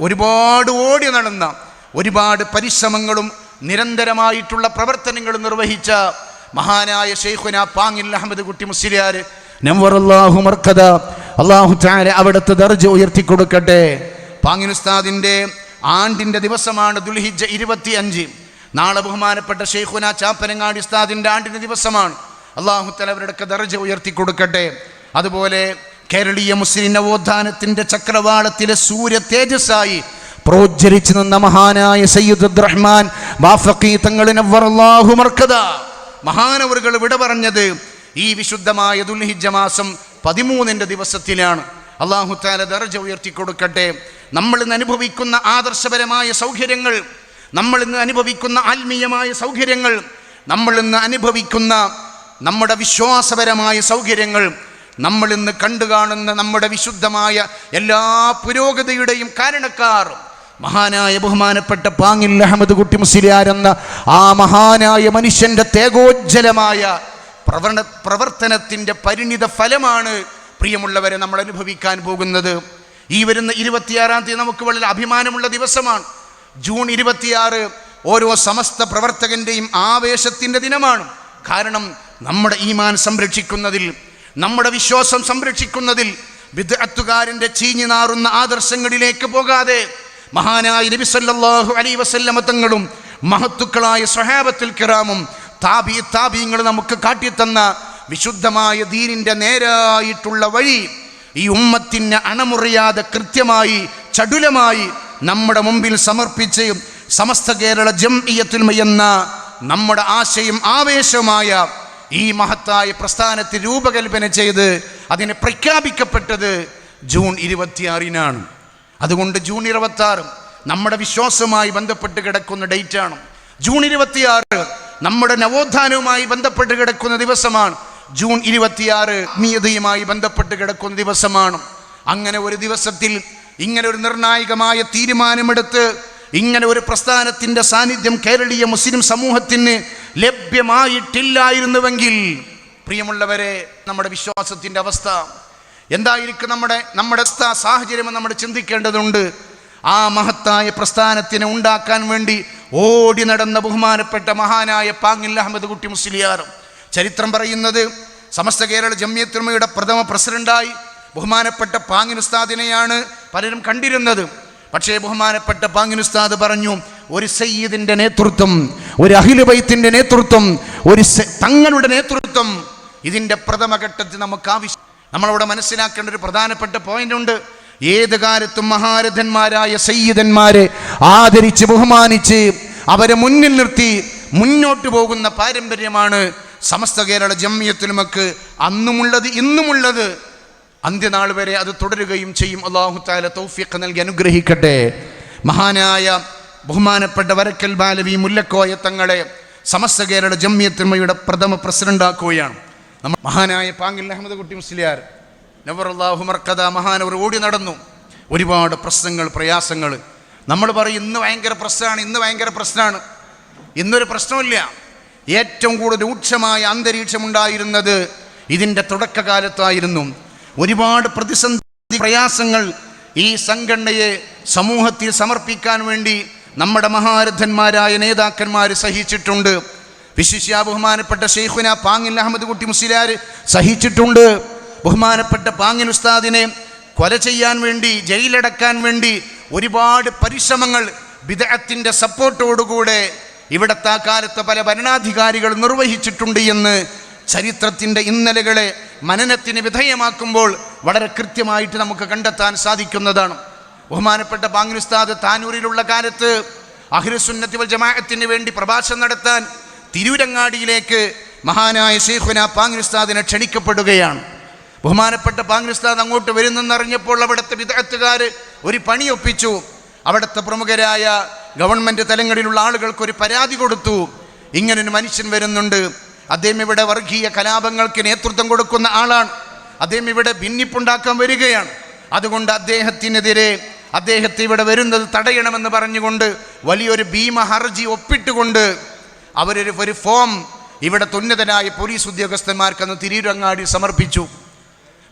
ഒരുപാട് ഓടി നടന്ന ഒരുപാട് പരിശ്രമങ്ങളും നിരന്തരമായിട്ടുള്ള പ്രവർത്തനങ്ങളും നിർവഹിച്ച മഹാനായ ഷെയ്ഖുന പാങ്ങിൽ അഹമ്മദ് കുട്ടി മുസ്ലിയാർ നംവറല്ലാഹു മർക്കത അള്ളാഹു ചാര അവിടുത്തെ ദർജ ഉയർത്തി കൊടുക്കട്ടെ പാങ്ങിൻ ഉസ്താദിന്റെ ആണ്ടിന്റെ ദിവസമാണ് ദുൽഹിജ ഇരുപത്തി അഞ്ച് നാളെ ബഹുമാനപ്പെട്ട ഷെയ്ഖുന ചാപ്പനങ്ങാടി ഉസ്താദിന്റെ ആണ്ടിന്റെ ദിവസമാണ്. അള്ളാഹു തല അവരുടെ ദർജ ഉയർത്തി കൊടുക്കട്ടെ അതുപോലെ കേരളീയ മുസ്ലിം നവോത്ഥാനത്തിന്റെ ചക്രവാളത്തിലെ സൂര്യ തേജസ്സായി പ്രോജ്വലിച്ചു നിന്ന മഹാനായ സയ്യിദ് റഹ്മാൻ നവ്വറല്ലാഹു മർക്കദ. മഹാനവറുകൾ വിട പറഞ്ഞത് ഈ വിശുദ്ധമായ ദുൽഹിജ മാസം പതിമൂന്നിന്റെ ദിവസത്തിലാണ്. അള്ളാഹു താല ദർജ ഉയർത്തി കൊടുക്കട്ടെ നമ്മൾ ഇന്ന് അനുഭവിക്കുന്ന ആദർശപരമായ സൗകര്യങ്ങൾ നമ്മൾ ഇന്ന് അനുഭവിക്കുന്ന ആത്മീയമായ സൗകര്യങ്ങൾ നമ്മൾ ഇന്ന് അനുഭവിക്കുന്ന നമ്മുടെ വിശ്വാസപരമായ സൗകര്യങ്ങൾ നമ്മൾ ഇന്ന് കണ്ടു കാണുന്ന നമ്മുടെ വിശുദ്ധമായ എല്ലാ പുരോഗതിയുടെയും കാരണക്കാർ മഹാനായ ബഹുമാനപ്പെട്ട പാങ്ങിൽ അഹമ്മദ് കുട്ടി മുസ്ലിയാർ എന്ന ആ മഹാനായ മനുഷ്യന്റെ തേഗോജ്ജലമായ പ്രവണ പ്രവർത്തനത്തിന്റെ പരിണിത ഫലമാണ് പ്രിയമുള്ളവരെ നമ്മൾ അനുഭവിക്കാൻ പോകുന്നത്. ഈ വരുന്ന ഇരുപത്തിയാറാം തീയതി നമുക്ക് വളരെ അഭിമാനമുള്ള ദിവസമാണ്. ജൂൺ ഇരുപത്തിയാറ് ഓരോ സമസ്ത പ്രവർത്തകന്റെയും ആവേശത്തിന്റെ ദിനമാണ്. കാരണം നമ്മുടെ ഈമാൻ സംരക്ഷിക്കുന്നതിൽ നമ്മുടെ വിശ്വാസം സംരക്ഷിക്കുന്നതിൽ വിദഗ്ധത്തുകാരന്റെ ചീഞ്ഞു നാറുന്ന ആദർശങ്ങളിലേക്ക് പോകാതെ മഹാനായ നബി സല്ലല്ലാഹു അലൈഹി വസല്ലമ തങ്ങളും മഹത്തുക്കളായ സ്വഹാബത്തിൽ കിറാമും താബി താബീങ്ങൾ നമുക്ക് കാട്ടിത്തന്ന വിശുദ്ധമായ ദീനിന്റെ നേരായിട്ടുള്ള വഴി ഈ ഉമ്മത്തിന് അണമുറിയാതെ കൃത്യമായി ചടുലമായി നമ്മുടെ മുമ്പിൽ സമർപ്പിച്ച് സമസ്ത കേരള ജംഇയ്യത്തുൽ എന്ന നമ്മുടെ ആശയം ആവേശമായ ഈ മഹത്തായ പ്രസ്ഥാനത്തെ രൂപകൽപ്പന ചെയ്ത് അതിനെ പ്രഖ്യാപിക്കപ്പെട്ടത് ജൂൺ ഇരുപത്തിയാറിനാണ്. അതുകൊണ്ട് ജൂൺ ഇരുപത്തി ആറ് നമ്മുടെ വിശ്വാസവുമായി ബന്ധപ്പെട്ട് കിടക്കുന്ന ഡേറ്റാണ്. ജൂൺ ഇരുപത്തിയാറ് നമ്മുടെ നവോത്ഥാനവുമായി ബന്ധപ്പെട്ട് കിടക്കുന്ന ദിവസമാണ്. ജൂൺ ഇരുപത്തിയാറ് ആത്മീയതയുമായി ബന്ധപ്പെട്ട് കിടക്കുന്ന ദിവസമാണ്. അങ്ങനെ ഒരു ദിവസത്തിൽ ഇങ്ങനെ ഒരു നിർണായകമായ തീരുമാനമെടുത്ത് ഇങ്ങനെ ഒരു പ്രസ്ഥാനത്തിന്റെ സാന്നിധ്യം കേരളീയ മുസ്ലിം സമൂഹത്തിന് ലഭ്യമായിട്ടില്ലായിരുന്നുവെങ്കിൽ പ്രിയമുള്ളവരെ നമ്മുടെ വിശ്വാസത്തിന്റെ അവസ്ഥ എന്തായിരിക്കും നമ്മുടെ നമ്മുടെ അവസ്ഥ സാഹചര്യം നമ്മൾ ചിന്തിക്കേണ്ടതുണ്ട്. ആ മഹത്തായ പ്രസ്ഥാനത്തിനെ ഉണ്ടാക്കാൻ വേണ്ടി ഓടി നടന്ന ബഹുമാനപ്പെട്ട മഹാനായ പാങ്ങിൽ അഹമ്മദ് കുട്ടി മുസ്ലിയാർ. ചരിത്രം പറയുന്നത് സമസ്ത കേരള ജമ്യത്തുമയുടെ പ്രഥമ പ്രസിഡന്റായി ബഹുമാനപ്പെട്ട പാങ്ങിൻ ഉസ്താദിനെയാണ് പലരും കണ്ടിരുന്നത്. പക്ഷേ ബഹുമാനപ്പെട്ട പാങ്ങിൻ ഉസ്താദ് പറഞ്ഞു ഒരു സയ്യിദിന്റെ നേതൃത്വം ഒരു അഖിലുബൈത്തിന്റെ നേതൃത്വം ഒരു തങ്ങളുടെ നേതൃത്വം. ഇതിന്റെ പ്രഥമ ഘട്ടത്തിൽ നമുക്ക് ആവശ്യം നമ്മളവിടെ മനസ്സിലാക്കേണ്ട ഒരു പ്രധാനപ്പെട്ട പോയിന്റ് ഉണ്ട്. ഏത് കാലത്തും മഹാരഥന്മാരായ സയ്യിദന്മാരെ ആദരിച്ച് ബഹുമാനിച്ച് അവരെ മുന്നിൽ നിർത്തി മുന്നോട്ട് പോകുന്ന പാരമ്പര്യമാണ് സമസ്ത കേരള ജമ്യത്തിലുമൊക്കെ അന്നുമുള്ളത് ഇന്നുമുള്ളത്. അന്ത്യനാൾ വരെ അത് തുടരുകയും ചെയ്യും. അള്ളാഹു താല തൗഫീഖ് നൽകി അനുഗ്രഹിക്കട്ടെ. മഹാനായ ബഹുമാനപ്പെട്ട വരക്കൽ ബാലവി മുല്ലക്കോയ തങ്ങളെ സമസ്ത കേരള ജമ്മിയത്തിന്മയുടെ പ്രഥമ പ്രസിഡന്റാക്കുകയാണ്. നമ്മൾ മഹാനായ പാങ്ങിൽ അഹമ്മദ് കുട്ടി മുസ്ലിയാർ അള്ളാഹു മർക്കഥ മഹാനവർ ഓടി നടന്നു. ഒരുപാട് പ്രശ്നങ്ങൾ പ്രയാസങ്ങൾ. നമ്മൾ പറയും ഇന്ന് ഭയങ്കര പ്രശ്നമാണ് ഇന്ന് ഭയങ്കര പ്രശ്നമാണ്. ഇന്നൊരു പ്രശ്നമില്ല ഏറ്റവും കൂടുതൽ രൂക്ഷമായ അന്തരീക്ഷമുണ്ടായിരുന്നത് ഇതിന്റെ തുടക്കകാലത്തായിരുന്നു. ഒരുപാട് പ്രതിസന്ധി പ്രയാസങ്ങൾ ഈ സംഘടനയെ സമൂഹത്തിൽ സമർപ്പിക്കാൻ വേണ്ടി നമ്മുടെ മഹാരഥന്മാരായ നേതാക്കന്മാർ സഹിച്ചിട്ടുണ്ട്. വിശിഷ്യ ബഹുമാനപ്പെട്ട ഷെയ്ഖുന പാങ്ങിൽ അഹമ്മദ് കുട്ടി മുസ്ലിയാർ സഹിച്ചിട്ടുണ്ട്. ബഹുമാനപ്പെട്ട പാങ്ങിൽ ഉസ്താദിനെ കൊല ചെയ്യാൻ വേണ്ടി ജയിലടക്കാൻ വേണ്ടി ഒരുപാട് പരിശ്രമങ്ങൾ വിദഗ്ധത്തിന്റെ സപ്പോർട്ടോടുകൂടെ ഇവിടുത്തെ കാലത്ത് പല ഭരണാധികാരികൾ നിർവഹിച്ചിട്ടുണ്ട് എന്ന് ചരിത്രത്തിന്റെ ഇന്നലകളെ മനനത്തിന് വിധേയമാക്കുമ്പോൾ വളരെ കൃത്യമായിട്ട് നമുക്ക് കണ്ടെത്താൻ സാധിക്കുന്നതാണ്. ബഹുമാനപ്പെട്ട ബാങ്കിനുസ്താദ് താനൂരിലുള്ള കാലത്ത് അഖിലുസുന്നത്തി വൽ ജമാഅത്തിന് വേണ്ടി പ്രഭാഷണം നടത്താൻ തിരൂരങ്ങാടിയിലേക്ക് മഹാനായ ഷെയ്ഖുന പാങ്കിനുസ്താദിനെ ക്ഷണിക്കപ്പെടുകയാണ്. ബഹുമാനപ്പെട്ട പാങ്കിനുസ്താദ് അങ്ങോട്ട് വരുന്നെന്നറിഞ്ഞപ്പോൾ അവിടുത്തെ വിദഗ്ധക്കാർ ഒരു പണിയൊപ്പിച്ചു അവിടുത്തെ പ്രമുഖരായ ഗവൺമെന്റ് തലങ്ങളിലുള്ള ആളുകൾക്ക് ഒരു പരാതി കൊടുത്തു. ഇങ്ങനൊരു മനുഷ്യൻ വരുന്നുണ്ട്. അദ്ദേഹം ഇവിടെ വർഗീയ കലാപങ്ങൾക്ക് നേതൃത്വം കൊടുക്കുന്ന ആളാണ്. അദ്ദേഹം ഇവിടെ ഭിന്നിപ്പുണ്ടാക്കാൻ വരികയാണ്. അതുകൊണ്ട് അദ്ദേഹത്തിനെതിരെ അദ്ദേഹത്തെ ഇവിടെ വരുന്നത് തടയണമെന്ന് പറഞ്ഞുകൊണ്ട് വലിയൊരു ഭീമ ഹർജി ഒപ്പിട്ടുകൊണ്ട് അവരൊരു ഒരു ഫോം ഇവിടെ തുന്നതനായ പോലീസ് ഉദ്യോഗസ്ഥന്മാർക്ക് അന്ന് തിരൂരങ്ങാടി സമർപ്പിച്ചു.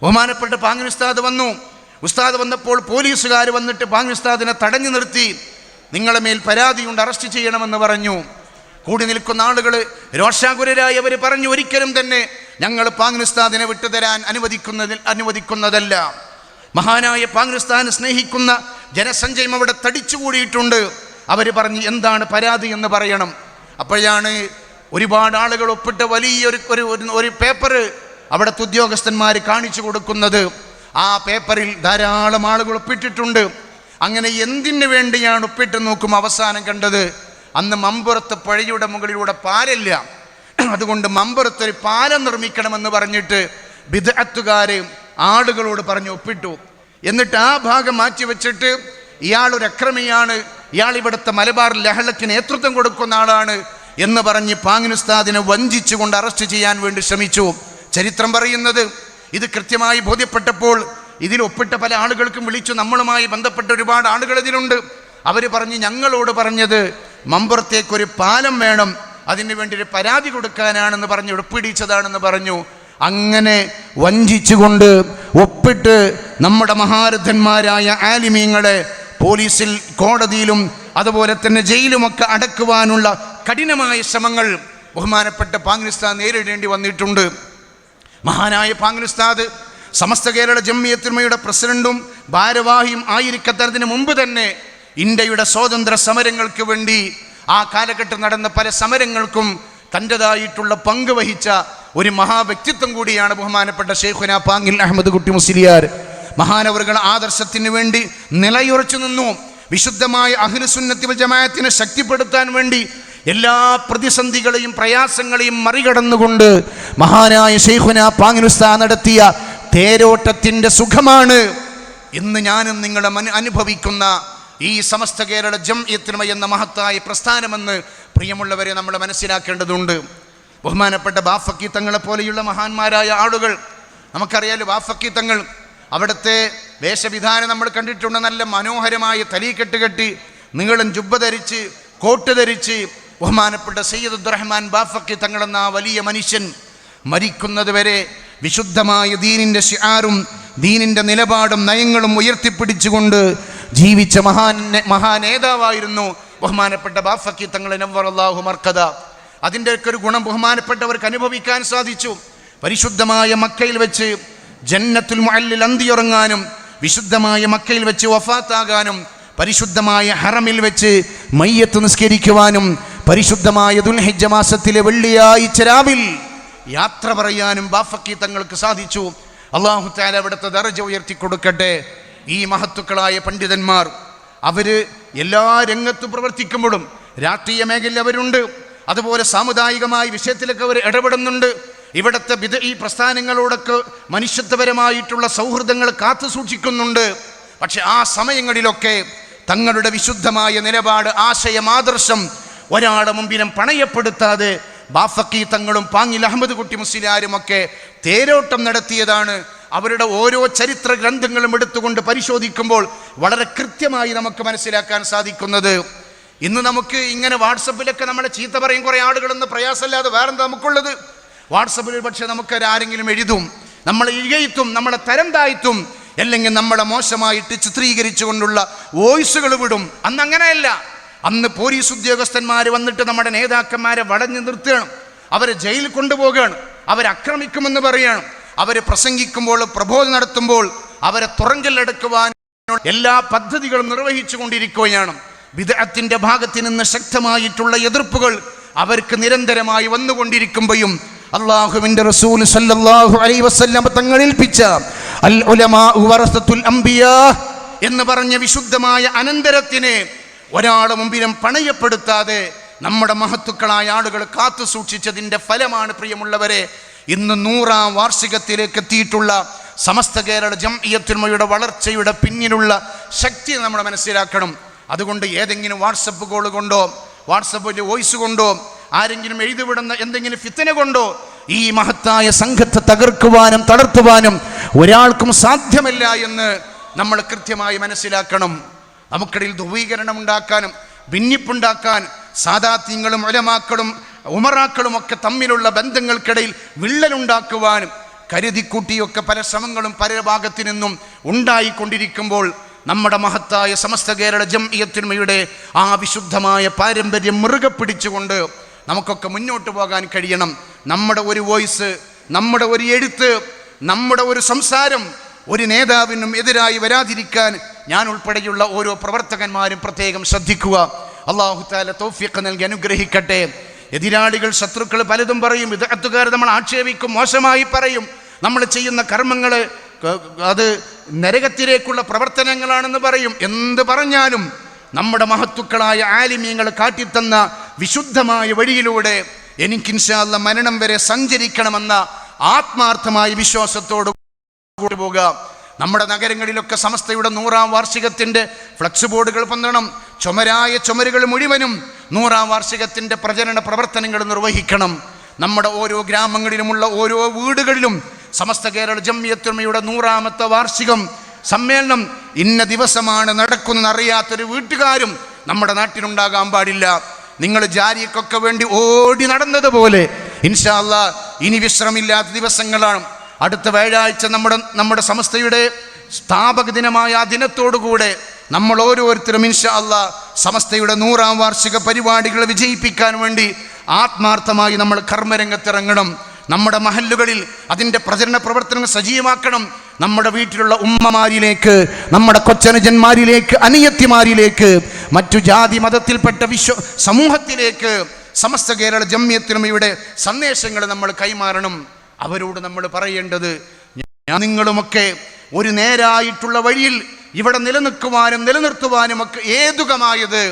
ബഹുമാനപ്പെട്ട പാങ്ങിൻ ഉസ്താദ് വന്നു. ഉസ്താദ് വന്നപ്പോൾ പോലീസുകാർ വന്നിട്ട് പാങ് ഉസ്താദിനെ തടഞ്ഞു നിർത്തി. നിങ്ങളെ മേൽ പരാതിയുണ്ട് അറസ്റ്റ് ചെയ്യണമെന്ന് പറഞ്ഞു. കൂടി നിൽക്കുന്ന ആളുകൾ രോഷാകുലരായി അവർ പറഞ്ഞു ഒരിക്കലും തന്നെ ഞങ്ങൾ പാങ്കുസ്താദിനെ വിട്ടുതരാൻ അനുവദിക്കുന്നതിൽ അനുവദിക്കുന്നതല്ല. മഹാനായ പാകിസ്ഥാനെ സ്നേഹിക്കുന്ന ജനസഞ്ചയം അവിടെ തടിച്ചുകൂടിയിട്ടുണ്ട്. അവർ പറഞ്ഞ് എന്താണ് പരാതി എന്ന് പറയണം. അപ്പോഴാണ് ഒരുപാട് ആളുകൾ ഒപ്പിട്ട വലിയൊരു ഒരു ഒരു- പേപ്പർ അവിടുത്തെ ഉദ്യോഗസ്ഥന്മാർ കാണിച്ചു കൊടുക്കുന്നത്. ആ പേപ്പറിൽ ധാരാളം ആളുകൾ ഒപ്പിട്ടിട്ടുണ്ട്. അങ്ങനെ എന്തിനു വേണ്ടിയാണ് ഒപ്പിട്ട് നോക്കും അവസാനം കണ്ടത്? അന്ന് മമ്പുറത്ത് പുഴയുടെ മുകളിലൂടെ പാലല്ല. അതുകൊണ്ട് മമ്പുറത്തൊരു പാലം നിർമ്മിക്കണമെന്ന് പറഞ്ഞിട്ട് ബിദഅത്തുകാര് ആളുകളോട് പറഞ്ഞ് ഒപ്പിട്ടു. എന്നിട്ട് ആ ഭാഗം മാറ്റി വെച്ചിട്ട് ഇയാൾ ഒരു അക്രമിയാണ്. ഇയാൾ ഇവിടുത്തെ മലബാർ ലഹളയ്ക്ക് നേതൃത്വം കൊടുക്കുന്ന ആളാണ് എന്ന് പറഞ്ഞ് പാങ്ങിനുസ്താദിനെ വഞ്ചിച്ചുകൊണ്ട് അറസ്റ്റ് ചെയ്യാൻ വേണ്ടി ശ്രമിച്ചു. ചരിത്രം പറയുന്നത് ഇത് കൃത്യമായി ബോധ്യപ്പെട്ടപ്പോൾ ഇതിൽ ഒപ്പിട്ട പല ആളുകൾക്കും വിളിച്ചു. നമ്മളുമായി ബന്ധപ്പെട്ട ഒരുപാട് ആളുകൾ ഇതിലുണ്ട്. അവർ പറഞ്ഞ് ഞങ്ങളോട് പറഞ്ഞത് മമ്പുറത്തേക്കൊരു പാലം വേണം. അതിനു വേണ്ടി ഒരു പരാതി കൊടുക്കാനാണെന്ന് പറഞ്ഞ് ഒപ്പിടിച്ചതാണെന്ന് പറഞ്ഞു. അങ്ങനെ വഞ്ചിച്ചുകൊണ്ട് ഒപ്പിട്ട് നമ്മുടെ മഹാരഥന്മാരായ ആലിമീങ്ങളെ പോലീസിൽ കോടതിയിലും അതുപോലെ തന്നെ ജയിലുമൊക്കെ അടക്കുവാനുള്ള കഠിനമായ ശ്രമങ്ങൾ ബഹുമാനപ്പെട്ട പാകിസ്ഥാൻ നേരിടേണ്ടി വന്നിട്ടുണ്ട്. മഹാനായ പാങ്കിസ്ഥാദ് സമസ്ത കേരള ജമ്മിയത്തിന്മയുടെ പ്രസിഡന്റും ഭാരവാഹിയും ആയിരിക്കത്തതിന് മുമ്പ് തന്നെ ഇന്ത്യയുടെ സ്വാതന്ത്ര്യ സമരങ്ങൾക്ക് വേണ്ടി ആ കാലഘട്ടം നടന്ന പല സമരങ്ങൾക്കും തന്റെതായിട്ടുള്ള പങ്ക് വഹിച്ച ഒരു മഹാവ്യക്തിത്വം കൂടിയാണ് ബഹുമാനപ്പെട്ട ഷെയ്ഖുന പാങ്ങിൽ അഹമ്മദ് കുട്ടി മുസ്ലിയാർ. മഹാനവറുകൾ ആദർശത്തിന് വേണ്ടി നിലയുറച്ചു നിന്നു. വിശുദ്ധമായ അഖിലുസുന്നത്തി ജമായത്തിനെ ശക്തിപ്പെടുത്താൻ വേണ്ടി എല്ലാ പ്രതിസന്ധികളെയും പ്രയാസങ്ങളെയും മറികടന്നുകൊണ്ട് മഹാനായ ഷെയ്ഖുന പാങ്ങിനുസ്താ നടത്തിയ തേരോട്ടത്തിന്റെ സുഖമാണ്. ഇന്ന് ഞാനും നിങ്ങളെ അനുഭവിക്കുന്ന ഈ സമസ്ത കേരള ജം എത്തിനുമ എന്ന മഹത്തായ പ്രസ്ഥാനമെന്ന് പ്രിയമുള്ളവരെ നമ്മൾ മനസ്സിലാക്കേണ്ടതുണ്ട്. ബഹുമാനപ്പെട്ട ബാഫക്കി തങ്ങളെ പോലെയുള്ള മഹാന്മാരായ ആളുകൾ. നമുക്കറിയാലോ ബാഫക്കി തങ്ങൾ അവിടുത്തെ വേഷവിധാനം നമ്മൾ കണ്ടിട്ടുണ്ട്. നല്ല മനോഹരമായ തലീക്കെട്ട് കെട്ടി നിങ്ങളും ജുബ്ബ ധരിച്ച് കോട്ട് ധരിച്ച് ബഹുമാനപ്പെട്ട സയ്യിദ് അബ്ദുറഹ്മാൻ ബാഫക്കി തങ്ങളെന്ന ആ വലിയ മനുഷ്യൻ മരിക്കുന്നത് വരെ വിശുദ്ധമായ ദീനിന്റെ ആരും ദീനിന്റെ നിലപാടും നയങ്ങളും ഉയർത്തിപ്പിടിച്ചുകൊണ്ട് ജീവിച്ച മഹാൻ മഹാനേതാവായിരുന്നു ബഹുമാനപ്പെട്ട ബാഫക്കി തങ്ങളെ നവ്വറല്ലാഹു മർക്കദ. അതിന്റെ ഒക്കെ ഒരു ഗുണം ബഹുമാനപ്പെട്ടവർക്ക് അനുഭവിക്കാൻ സാധിച്ചു. പരിശുദ്ധമായ മക്കയിൽ വെച്ച് ജന്നത്തുൽ മുഅല്ലിൽ അന്തിയുറങ്ങാനും വിശുദ്ധമായ മക്കയിൽ വെച്ച് വഫാത്താകാനും പരിശുദ്ധമായ ഹറമിൽ വെച്ച് മയ്യത്ത് നിസ്കരിക്കുവാനും പരിശുദ്ധമായ ദുൽഹിജ്ജ മാസത്തിലെ വെള്ളിയാഴ്ച രാവിൽ യാത്ര പറയാനും ബാഫക്കി തങ്ങൾക്ക് സാധിച്ചു. അള്ളാഹു താല അവിടുത്തെ ദർജ ഉയർത്തി കൊടുക്കട്ടെ ഈ മഹത്തുക്കളായ പണ്ഡിതന്മാർ അവർ എല്ലാ രംഗത്തും പ്രവർത്തിക്കുമ്പോഴും രാഷ്ട്രീയ മേഖലയിൽ അവരുണ്ട്. അതുപോലെ സാമുദായികമായ വിഷയത്തിലൊക്കെ അവർ ഇടപെടുന്നുണ്ട്. ഇവിടുത്തെ വിധ ഈ പ്രസ്ഥാനങ്ങളോടൊക്കെ മനുഷ്യത്വപരമായിട്ടുള്ള സൗഹൃദങ്ങൾ കാത്തു സൂക്ഷിക്കുന്നുണ്ട്. പക്ഷെ ആ സമയങ്ങളിലൊക്കെ തങ്ങളുടെ വിശുദ്ധമായ നിലപാട് ആശയം ആദർശം ഒരാളുടെ മുമ്പിലും പണയപ്പെടുത്താതെ ബാഫക്കി തങ്ങളും പാങ്ങിൽ അഹമ്മദ് കുട്ടി മുസ്ലിയാരുമൊക്കെ തേരോട്ടം നടത്തിയതാണ്. അവരുടെ ഓരോ ചരിത്ര ഗ്രന്ഥങ്ങളും എടുത്തുകൊണ്ട് പരിശോധിക്കുമ്പോൾ വളരെ കൃത്യമായി നമുക്ക് മനസ്സിലാക്കാൻ സാധിക്കുന്നത്. ഇന്ന് നമുക്ക് ഇങ്ങനെ വാട്സപ്പിലൊക്കെ നമ്മളെ ചീത്ത പറയും കുറേ ആളുകളെന്ന് പ്രയാസമില്ലാതെ വേറെന്താ നമുക്കുള്ളത്? വാട്സപ്പിൽ പക്ഷേ നമുക്ക് ആരെങ്കിലും എഴുതും നമ്മളെ ഇഴയത്തും നമ്മളെ തരം താഴ്ത്തും അല്ലെങ്കിൽ നമ്മളെ മോശമായിട്ട് ചിത്രീകരിച്ചുകൊണ്ടുള്ള വോയിസുകൾ വിടും. അന്ന് അങ്ങനെയല്ല. അന്ന് പോലീസ് ഉദ്യോഗസ്ഥന്മാർ വന്നിട്ട് നമ്മുടെ നേതാക്കന്മാരെ വടഞ്ഞു നിർത്തുകയാണ് അവരെ ജയിലിൽ കൊണ്ടുപോവുകയാണ് അവരെ ആക്രമിക്കുമെന്ന് പറയുകയാണ് അവരെ പ്രസംഗിക്കുമ്പോൾ പ്രബോധം നടത്തുമ്പോൾ അവരെ തുറങ്കലെടുക്കുവാൻ എല്ലാ പദ്ധതികളും നിർവഹിച്ചു കൊണ്ടിരിക്കുകയാണ് വിദഗ്ധത്തിന്റെ ഭാഗത്ത് നിന്ന് ശക്തമായിട്ടുള്ള എതിർപ്പുകൾ അവർക്ക് നിരന്തരമായി വന്നുകൊണ്ടിരിക്കുമ്പോഴും അള്ളാഹുവിന്റെ റസൂൽ സല്ലല്ലാഹു അലൈ വസല്ലം തങ്ങളേൽപ്പിച്ച അൽ ഉലമാ എന്ന് പറഞ്ഞ വിശുദ്ധമായ അനന്തരത്തിനെ ഒരാളുടെ മുമ്പിലും പണയപ്പെടുത്താതെ നമ്മുടെ മഹത്തുക്കളായ ആളുകൾ കാത്തു സൂക്ഷിച്ചതിന്റെ ഫലമാണ് പ്രിയമുള്ളവരെ ഇന്ന് നൂറാം വാർഷികത്തിലേക്ക് എത്തിയിട്ടുള്ള സമസ്ത കേരള ജംഇയത്തുൽമയുടെ വളർച്ചയുടെ പിന്നിലുള്ള ശക്തി നമ്മൾ മനസ്സിലാക്കണം. അതുകൊണ്ട് ഏതെങ്കിലും വാട്സപ്പ് കോൾ കൊണ്ടോ വാട്സപ്പ് വോയിസ് കൊണ്ടോ ആരെങ്കിലും എഴുതിവിടുന്ന എന്തെങ്കിലും ഫിത്തിനെ കൊണ്ടോ ഈ മഹത്തായ സംഘത്തെ തകർക്കുവാനും തളർത്തുവാനും ഒരാൾക്കും സാധ്യമല്ല എന്ന് നമ്മൾ കൃത്യമായി മനസ്സിലാക്കണം. നമുക്കിടയിൽ ധ്രുവീകരണം ഉണ്ടാക്കാനും ഭിന്നിപ്പുണ്ടാക്കാൻ സാദാത്യങ്ങളും ഒലമാക്കളും ഉമറാക്കളും ഒക്കെ തമ്മിലുള്ള ബന്ധങ്ങൾക്കിടയിൽ വിള്ളലുണ്ടാക്കുവാനും കരുതിക്കൂട്ടിയൊക്കെ പല ശ്രമങ്ങളും പല ഭാഗത്തു നിന്നും ഉണ്ടായിക്കൊണ്ടിരിക്കുമ്പോൾ നമ്മുടെ മഹത്തായ സമസ്ത കേരള ജംഇയത്തിന്മയുടെ ആ വിശുദ്ധമായ പാരമ്പര്യം മുറുകെ പിടിച്ചുകൊണ്ട് നമുക്കൊക്കെ മുന്നോട്ട് പോകാൻ കഴിയണം. നമ്മുടെ ഒരു വോയിസ് നമ്മുടെ ഒരു എഴുത്ത് നമ്മുടെ ഒരു സംസാരം ഒരു നേതാവിനും എതിരായി വരാതിരിക്കാൻ ഞാൻ ഉൾപ്പെടെയുള്ള ഓരോ പ്രവർത്തകന്മാരും പ്രത്യേകം ശ്രദ്ധിക്കുക. അള്ളാഹു താല തൗഫീഖ് നൽകി അനുഗ്രഹിക്കട്ടെ. എതിരാളികൾ ശത്രുക്കൾ പലതും പറയും. വിദഗ്ധക്കാർ നമ്മൾ ആക്ഷേപിക്കും മോശമായി പറയും. നമ്മൾ ചെയ്യുന്ന കർമ്മങ്ങൾ അത് നരകത്തിലേക്കുള്ള പ്രവർത്തനങ്ങളാണെന്ന് പറയും. എന്ത് പറഞ്ഞാലും നമ്മുടെ മഹത്തുക്കളായ ആലിമ്യങ്ങൾ കാട്ടിത്തന്ന വിശുദ്ധമായ വഴിയിലൂടെ എനിക്ക് ഇൻഷാല്ല മരണം വരെ സഞ്ചരിക്കണമെന്ന ആത്മാർത്ഥമായ വിശ്വാസത്തോട് പോകുക നമ്മുടെ നഗരങ്ങളിലൊക്കെ സമസ്തയുടെ നൂറാം വാർഷികത്തിന്റെ ഫ്ലക്സ് ബോർഡുകൾ പൊന്തണം. ചുമരായ ചുമരുകൾ മുഴുവനും നൂറാം വാർഷികത്തിന്റെ പ്രചരണ പ്രവർത്തനങ്ങൾ നിർവഹിക്കണം. നമ്മുടെ ഓരോ ഗ്രാമങ്ങളിലുമുള്ള ഓരോ വീടുകളിലും സമസ്ത കേരള ജമ്മിയത്തുമയുടെ നൂറാമത്തെ വാർഷികം സമ്മേളനം ഇന്ന ദിവസമാണ് നടക്കുന്നത് അറിയാത്തൊരു വീട്ടുകാരും നമ്മുടെ നാട്ടിലുണ്ടാകാൻ പാടില്ല. നിങ്ങൾ ജാരിക്കൊക്കെ വേണ്ടി ഓടി നടന്നതുപോലെ ഇൻഷാല്ല ഇനി വിശ്രമില്ലാത്ത ദിവസങ്ങളാണ്. അടുത്ത വ്യാഴാഴ്ച നമ്മുടെ നമ്മുടെ സമസ്തയുടെ സ്ഥാപക ദിനമായ ആ ദിനത്തോടുകൂടെ നമ്മൾ ഓരോരുത്തരും ഇൻഷാ അല്ല സമസ്തയുടെ നൂറാം വാർഷിക പരിപാടികൾ വിജയിപ്പിക്കാൻ വേണ്ടി ആത്മാർത്ഥമായി നമ്മൾ കർമ്മരംഗത്തിറങ്ങണം. നമ്മുടെ മഹല്ലുകളിൽ അതിന്റെ പ്രചരണ പ്രവർത്തനങ്ങൾ സജീവമാക്കണം. നമ്മുടെ വീട്ടിലുള്ള ഉമ്മമാരിലേക്ക് നമ്മുടെ കൊച്ചനുജന്മാരിലേക്ക് അനിയത്തിമാരിലേക്ക് മറ്റു ജാതി മതത്തിൽപ്പെട്ട വിശ്വ സമൂഹത്തിലേക്ക് സമസ്ത കേരള ജമ്യത്തിനുമയുടെ സന്ദേശങ്ങൾ നമ്മൾ കൈമാറണം. അവരോട് നമ്മൾ പറയേണ്ടത് ഞാൻ നിങ്ങളുമൊക്കെ ഒരു നേരായിട്ടുള്ള വഴിയിൽ ഇവിടെ നിലനിൽക്കുവാനും നിലനിർത്തുവാനും ഒക്കെ ഏതുകമായത്?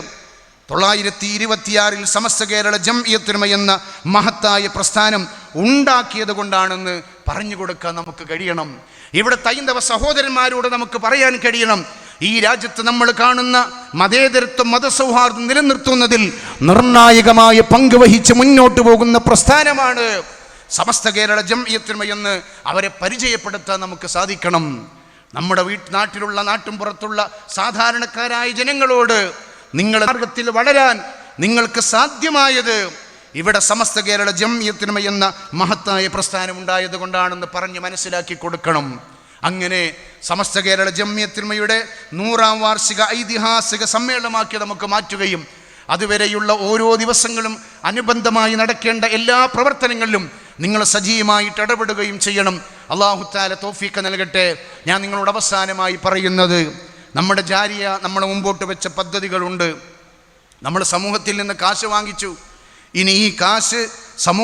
തൊള്ളായിരത്തി ഇരുപത്തിയാറിൽ സമസ്ത കേരള ജംഇയത്തിനുമ എന്ന മഹത്തായ പ്രസ്ഥാനം ഉണ്ടാക്കിയത് കൊണ്ടാണെന്ന് പറഞ്ഞു കൊടുക്കാൻ നമുക്ക് കഴിയണം. ഇവിടെ തൈന്തവ സഹോദരന്മാരോട് നമുക്ക് പറയാൻ കഴിയണം. ഈ രാജ്യത്ത് നമ്മൾ കാണുന്ന മതേതരത്വം മതസൗഹാർദ്ദം നിലനിർത്തുന്നതിൽ നിർണായകമായ പങ്ക് വഹിച്ച് മുന്നോട്ട് പോകുന്ന പ്രസ്ഥാനമാണ് സമസ്ത കേരള ജംഇയത്തിന്മ എന്ന് അവരെ പരിചയപ്പെടുത്താൻ നമുക്ക് സാധിക്കണം. നമ്മുടെ വീട്ട് നാട്ടിലുള്ള നാട്ടും പുറത്തുള്ള സാധാരണക്കാരായ ജനങ്ങളോട് നിങ്ങളുടെ മാർഗത്തിൽ വളരാൻ നിങ്ങൾക്ക് സാധ്യമായത് ഇവിടെ സമസ്ത കേരള ജംഇയത്തിന്മ എന്ന മഹത്തായ പ്രസ്ഥാനം ഉണ്ടായത് കൊണ്ടാണെന്ന് പറഞ്ഞ് മനസ്സിലാക്കി കൊടുക്കണം. അങ്ങനെ സമസ്ത കേരള ജമ്യത്തിന്മയുടെ നൂറാം വാർഷിക ഐതിഹാസിക സമ്മേളനമാക്കി നമുക്ക് മാറ്റുകയും അതുവരെയുള്ള ഓരോ ദിവസങ്ങളും അനുബന്ധമായി നടക്കേണ്ട എല്ലാ പ്രവർത്തനങ്ങളിലും നിങ്ങൾ സജീവമായിട്ട് ഇടപെടുകയും ചെയ്യണം. അള്ളാഹുത്താല തോഫീക്ക നൽകട്ടെ. ഞാൻ നിങ്ങളോട് അവസാനമായി പറയുന്നത് നമ്മുടെ ജാരിയ നമ്മുടെ മുമ്പോട്ട് വെച്ച പദ്ധതികളുണ്ട്. നമ്മൾ സമൂഹത്തിൽ നിന്ന് കാശ് വാങ്ങിച്ചു. ഇനി ഈ കാശ് സമൂഹ